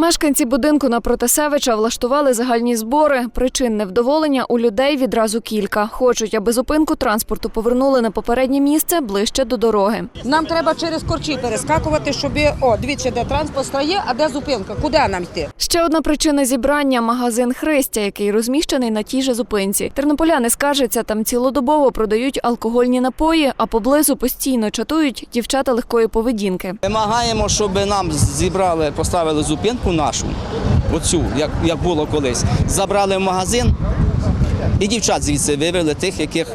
Мешканці будинку на Протасевича влаштували загальні збори. Причин невдоволення у людей відразу кілька. Хочуть, аби зупинку транспорту повернули на попереднє місце ближче до дороги. Нам треба через корчі перескакувати, щоб о, дивіться, де транспорт стає, а де зупинка. Куди нам йти? Ще одна причина зібрання магазин Христя, який розміщений на тій же зупинці. Тернополяни скаржаться, там цілодобово продають алкогольні напої, а поблизу постійно чатують дівчата легкої поведінки. Вимагаємо, щоб нам зібрали, поставили зупинку нашу, оцю, як, як було колись. Забрали в магазин і дівчат звідси вивели тих, яких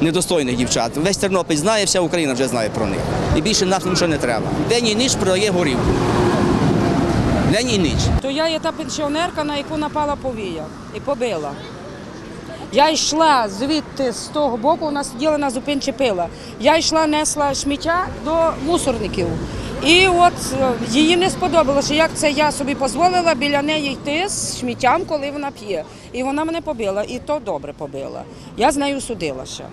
недостойних дівчат. Весь Тернопіль знає, вся Україна вже знає про них. І більше нам нічого не треба. День і ніч продає горівку. День і ніч. То я є та пенсіонерка, на яку напала повія і побила. Я йшла звідти з того боку, вона сиділа на зупинці пила. Я йшла, несла сміття до мусорників. І от її їй не сподобалося, як це я собі дозволила біля неї йти з сміттям, коли вона п'є. І вона мене побила, і то добре побила. Я з нею судилася.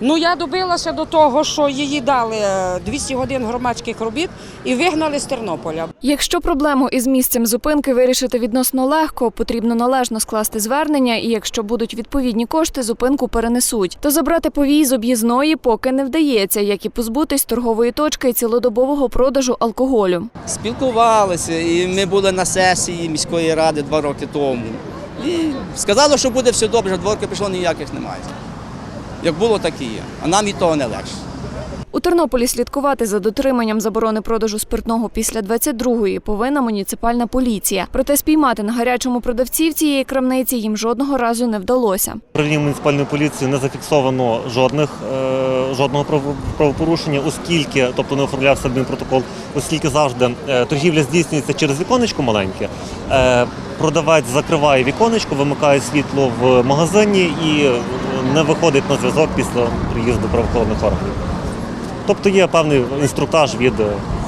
Ну я добилася до того, що її дали е, 200 годин громадських робіт і вигнали з Тернополя. Якщо проблему із місцем зупинки вирішити відносно легко, потрібно належно скласти звернення, і якщо будуть відповідні кошти, зупинку перенесуть. То забрати повій з об'їзної поки не вдається, як і позбутись торгової точки і цілодобового продажу алкоголю. Спілкувалися, і ми були на сесії міської ради два роки тому. І сказали, що буде все добре, два роки пішло, ніяких немає. Як було, так і є. А нам від того не легше. У Тернополі слідкувати за дотриманням заборони продажу спиртного після 22-ї повинна муніципальна поліція. Проте спіймати на гарячому продавців цієї крамниці їм жодного разу не вдалося. Управління муніципальної поліції не зафіксовано жодних е, жодного правопорушення, оскільки, тобто не оформлявся адмінпротокол, оскільки завжди е, торгівля здійснюється через віконечко маленьке. Е, продавець закриває віконечко, вимикає світло в магазині і е, не виходить на зв'язок після приїзду правоохоронних органів. Тобто є певний інструктаж від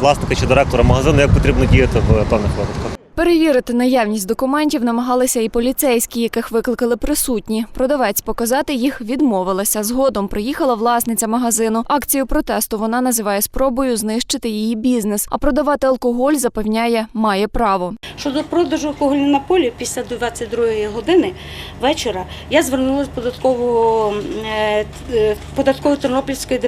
власника чи директора магазину, як потрібно діяти в певних випадках. Перевірити наявність документів намагалися і поліцейські, яких викликали присутні. Продавець показати їх відмовилася. Згодом приїхала власниця магазину. Акцію протесту вона називає спробою знищити її бізнес. А продавати алкоголь запевняє має право. Щодо продажу алкогольних напоїв після 22 години вечора я звернулася податкову, е, е, податкову Тернопільської